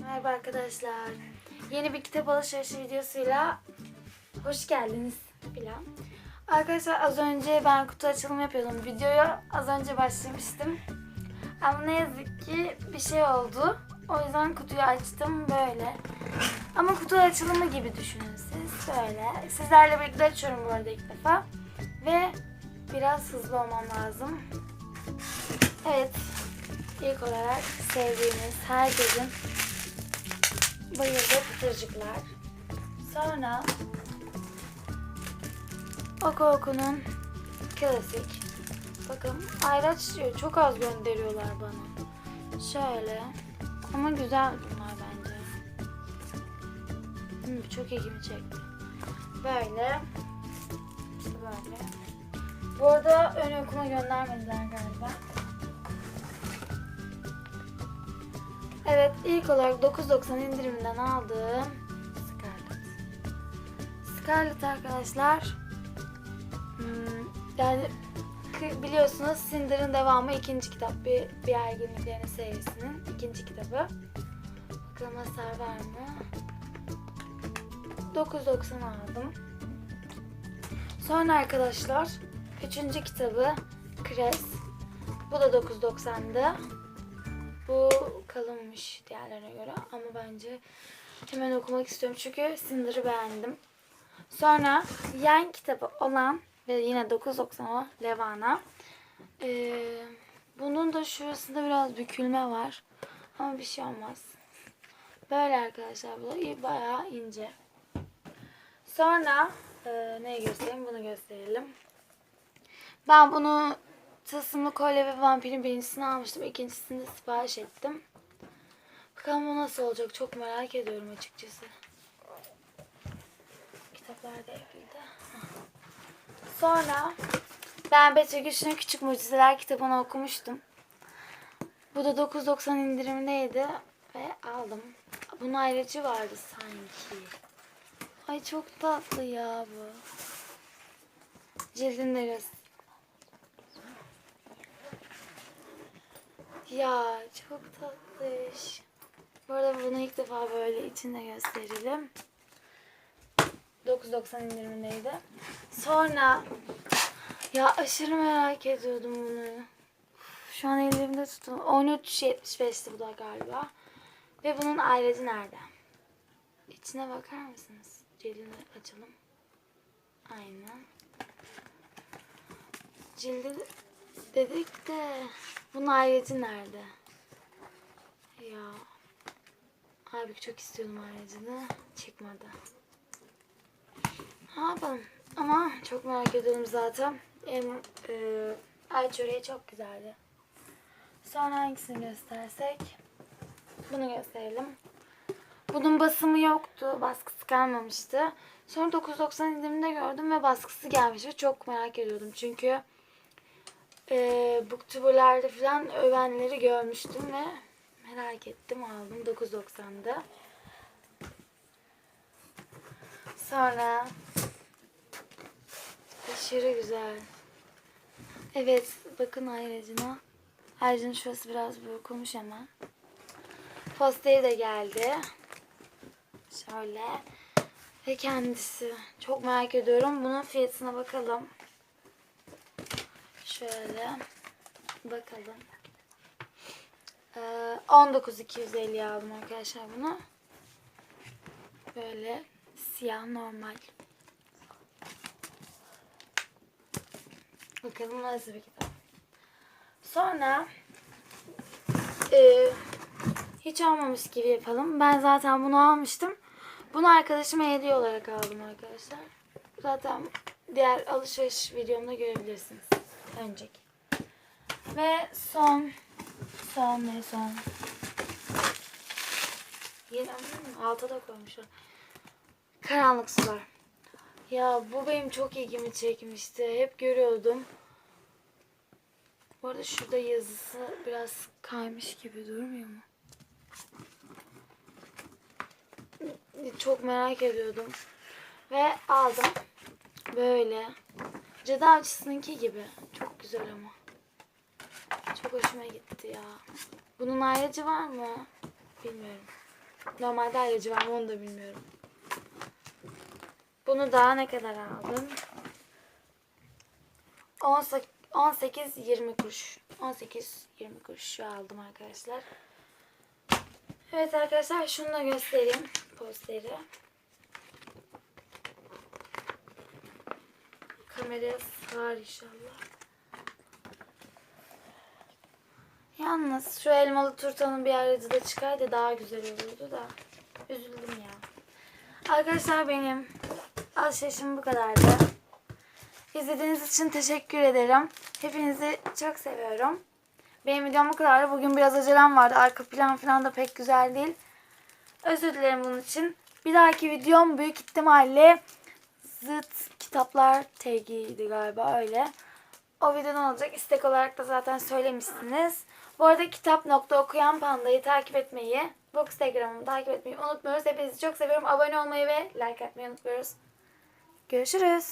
Merhaba arkadaşlar. Yeni bir kitap alışverişi videosuyla hoş geldiniz filan. Arkadaşlar az önce ben kutu açılımı yapıyordum. Videoya az önce başlamıştım. Ama ne yazık ki bir şey oldu. O yüzden kutuyu açtım böyle. Ama kutu açılımı gibi düşünün siz. Böyle. Sizlerle birlikte açıyorum bu arada ilk defa. Ve biraz hızlı olmam lazım. Evet. İlk olarak sevdiğiniz herkesin bayıldığı pıtırcıklar. Sonra Oku Oku'nun klasik. Bakın ayraç diyor. Çok az gönderiyorlar bana. Şöyle. Ama güzel bunlar bence. Hmm, çok ilgimi çekti. Böyle. Böyle. Bu arada ön okuma göndermediler galiba. Evet ilk olarak 9.90 indirimden aldığım Scarlet. Scarlet arkadaşlar hmm, yani biliyorsunuz Cinder'ın devamı ikinci kitap bir, bir ay günlüklerinin serisinin ikinci kitabı. Bakalım hasar var mı? 9.90 aldım. Sonra arkadaşlar üçüncü kitabı Kres. Bu da 9.90'dı. Bu kalınmış diğerlerine göre ama bence hemen okumak istiyorum çünkü Cinder'ı beğendim. Sonra yan kitabı olan ve yine 9.90 o Levana. Ee, bunun da şurasında biraz bükülme var ama bir şey olmaz. Böyle arkadaşlar bu da bayağı ince. Sonra e, neyi göstereyim bunu gösterelim. Ben bunu Tılsımlı Kolye ve Vampir'in birincisini almıştım. İkincisini de sipariş ettim. Bakalım o nasıl olacak çok merak ediyorum açıkçası. Kitaplar da evde. Sonra ben Betül Güçlü'nün Küçük Mucizeler kitabını okumuştum. Bu da 9.90 indirimdeydi ve aldım. Bunun ayrıcı vardı sanki. Ay çok tatlı ya bu. Cildini de göster. Ya çok tatlış. Bu arada bunu ilk defa böyle içinde gösterelim. 9.90 indirimindeydi. Sonra ya aşırı merak ediyordum bunu. Şu an elimde tuttum. 13.75'ti bu da galiba. Ve bunun ayrıcı nerede? İçine bakar mısınız? Cildini açalım. Aynen. Cildi dedik de bunun ayrıcı nerede? Ya. Halbuki çok istiyordum ayrıcını. Çıkmadı. Ne yapalım? Ama çok merak ediyorum zaten. Em, e, ay çöreği çok güzeldi. Sonra hangisini göstersek? Bunu gösterelim. Bunun basımı yoktu. Baskısı kalmamıştı. Sonra 9.90 indirimde gördüm ve baskısı gelmiş ve çok merak ediyordum. Çünkü e, booktuber'larda falan övenleri görmüştüm ve merak ettim aldım 9.90'da. Sonra aşırı güzel. Evet bakın ayrıcına. Ayrıcının şurası biraz burkulmuş ama. Posteri de geldi. Şöyle. Ve kendisi. Çok merak ediyorum. Bunun fiyatına bakalım. Şöyle bakalım. Ee, 19.250 aldım arkadaşlar bunu. Böyle siyah normal. Bakalım nasıl bir kitap. Sonra e, hiç almamış gibi yapalım. Ben zaten bunu almıştım. Bunu arkadaşıma hediye olarak aldım arkadaşlar. Zaten diğer alışveriş videomda görebilirsiniz. Önceki. Ve son son ve son. Hmm, alta da koymuşlar. Karanlık sular. Ya bu benim çok ilgimi çekmişti. Hep görüyordum. Bu arada şurada yazısı biraz kaymış gibi durmuyor mu? Çok merak ediyordum. Ve aldım. Böyle. Cadı Avcısı'nınki gibi. Çok güzel ama. Çok hoşuma gitti ya. Bunun ayrıcı var mı? Bilmiyorum. Normalde ayrıcı var mı onu da bilmiyorum. Bunu daha ne kadar aldım? 18-20 kuruş. 18-20 kuruş aldım arkadaşlar. Evet arkadaşlar şunu da göstereyim. Posteri. Kameraya sığar inşallah. Yalnız şu elmalı turtanın bir aracı da çıkaydı daha güzel olurdu da. Üzüldüm ya. Arkadaşlar benim alışverişim bu kadardı. İzlediğiniz için teşekkür ederim. Hepinizi çok seviyorum. Benim videom bu kadardı. Bugün biraz acelem vardı. Arka plan falan da pek güzel değil. Özür dilerim bunun için. Bir dahaki videom büyük ihtimalle zıt kitaplar TG'ydi galiba öyle. O videodan olacak. İstek olarak da zaten söylemişsiniz. Bu arada kitap.okuyan pandayı takip etmeyi, bu Instagram'ımı takip etmeyi unutmuyoruz. Hepinizi çok seviyorum. Abone olmayı ve like atmayı unutmuyoruz. Görüşürüz.